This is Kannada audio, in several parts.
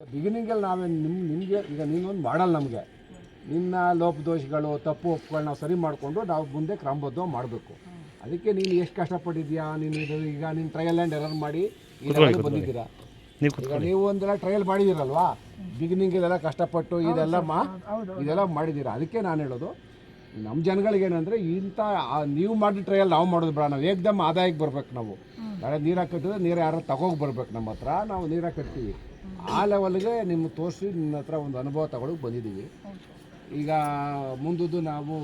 ಬಿಗಿನಿಂಗಲ್ಲಿ ನಾವೇ ನಿಮ್ಮ ನಿಮಗೆ ಈಗ ನೀನೊಂದು ಮಾಡಲ್ಲ ನಮಗೆ. ನಿನ್ನ ಲೋಪದೋಷಗಳು ತಪ್ಪು ಒಪ್ಪುಗಳು ನಾವು ಸರಿ ಮಾಡಿಕೊಂಡು ನಾವು ಮುಂದೆ ಕ್ರಮಬದ್ಧ ಮಾಡಬೇಕು. ಅದಕ್ಕೆ ನೀನು ಎಷ್ಟು ಕಷ್ಟಪಟ್ಟಿದ್ಯಾ ನೀನು ಇದು ಈಗ ನೀನು ಟ್ರಯಲ್ ಆ್ಯಂಡ್ ಎರರ್ ಮಾಡಿ ಈ ಬಂದಿದ್ದೀರಾ? ಈಗ ನೀವು ಒಂದೆಲ್ಲ ಟ್ರಯಲ್ ಮಾಡಿದ್ದೀರಲ್ವಾ ಬಿಗಿನಿಂಗ್ ಇದೆಲ್ಲ ಕಷ್ಟಪಟ್ಟು ಇದೆಲ್ಲ ಮಾ ಇದೆಲ್ಲ ಮಾಡಿದ್ದೀರಾ ಅದಕ್ಕೆ ನಾನು ಹೇಳೋದು ನಮ್ಮ ಜನಗಳಿಗೆ ಏನಂದರೆ ಇಂಥ ನೀವು ಮಾಡಿದ ಟ್ರಯಲ್ ನಾವು ಮಾಡೋದು ಬೇಡ. ನಾವು ಏಕ್ದಮ್ ಆದಾಯಕ್ಕೆ ಬರ್ಬೇಕು ನಾವು. ಬೇರೆ ನೀರು ಹಾಕಿದ್ರೆ ನೀರು ಯಾರು ತಗೋಗಿ ಬರ್ಬೇಕು ನಮ್ಮ ಹತ್ರ. ನಾವು ನೀರು ಕಟ್ತೀವಿ ಆ ಲೆವೆಲ್ಗೆ ನಿಮ್ಮ ತೋರಿಸಿ ನಿನ್ನ ಹತ್ರ ಒಂದು ಅನುಭವ ತಗೊಳಕ್ಕೆ ಬಂದಿದ್ದೀವಿ ಈಗ ಮುಂದದ್ದು ನಾವು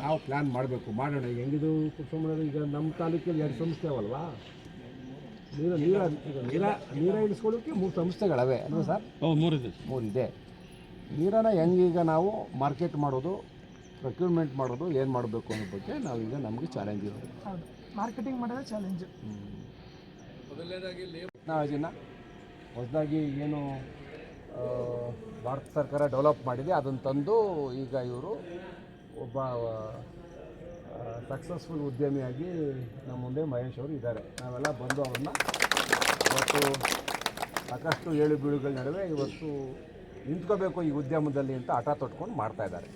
ನಾವು ಪ್ಲ್ಯಾನ್ ಮಾಡಬೇಕು. ಮಾಡೋಣ. ಈಗ ಹೆಂಗಿದು ಕುಟುಂಬ ಈಗ ನಮ್ಮ ತಾಲೂಕಲ್ಲಿ ಎರಡು ಸಂಸ್ಥೆ ಅವಲ್ವಾ? ನೀರ ನೀರ ಈಗ ನೀರ ನೀರ ಇಳಿಸ್ಕೊಳ್ಳೋಕ್ಕೆ ಮೂರು ಸಂಸ್ಥೆಗಳವೆ. ಅಲ್ವಾ ಸರ್? ಮೂರಿದೆ ಮೂರಿದೆ. ನೀರನ್ನು ಹೆಂಗೀಗ ನಾವು ಮಾರ್ಕೆಟ್ ಮಾಡೋದು ಪ್ರೊಕ್ಯೂರ್ಮೆಂಟ್ ಮಾಡೋದು ಏನು ಮಾಡಬೇಕು ಅನ್ನೋ ಬಗ್ಗೆ ನಾವೀಗ ನಮಗೆ ಚಾಲೆಂಜ್ ಇರೋದು ಹೌದು. ಮಾರ್ಕೆಟಿಂಗ್ ಮಾಡೋದೇ ಚಾಲೆಂಜ್ ಟೆಕ್ನಾಲಜಿನ ಹೊಸದಾಗಿ ಏನು ಭಾರತ ಸರ್ಕಾರ ಡೆವಲಪ್ ಮಾಡಿದೆ. ಅದನ್ನು ತಂದು ಈಗ ಇವರು ಒಬ್ಬ ಸಕ್ಸಸ್ಫುಲ್ ಉದ್ಯಮಿಯಾಗಿ ನಮ್ಮ ಮುಂದೆ ಮಹೇಶ್ ಅವರು ಇದ್ದಾರೆ. ನಾವೆಲ್ಲ ಬಂದು ಅವ್ರನ್ನ ಇವತ್ತು ಸಾಕಷ್ಟು ಏಳು ಬೀಳುಗಳ ನಡುವೆ ಇವತ್ತು ನಿಂತ್ಕೋಬೇಕು ಈ ಉದ್ಯಮದಲ್ಲಿ ಅಂತ ಹಠ ತೊಟ್ಕೊಂಡು ಮಾಡ್ತಾ ಇದ್ದಾರೆ.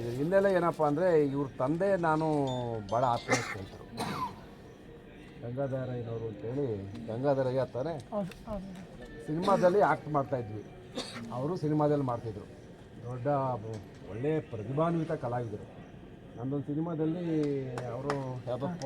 ಇದು ಹಿನ್ನೆಲೆ ಏನಪ್ಪ ಅಂದರೆ ಇವ್ರ ತಂದೆ ನಾನು ಭಾಳ ಸ್ನೇಹಿತರು ಗಂಗಾಧರಯ್ಯನವರು ಅಂತೇಳಿ ಗಂಗಾಧರಯ್ಯ ತಾನೇ ಸಿನಿಮಾದಲ್ಲಿ ಆ್ಯಕ್ಟ್ ಮಾಡ್ತಾ ಇದ್ವಿ. ಅವರು ಸಿನಿಮಾದಲ್ಲಿ ಮಾಡ್ತಿದ್ರು. ದೊಡ್ಡ ಒಳ್ಳೆಯ ಪ್ರತಿಭಾನ್ವಿತ ಕಲಾವಿದರು. ನಮ್ಮದೊಂದು ಸಿನಿಮಾದಲ್ಲಿ ಅವರು ಯಾವುದಪ್ಪ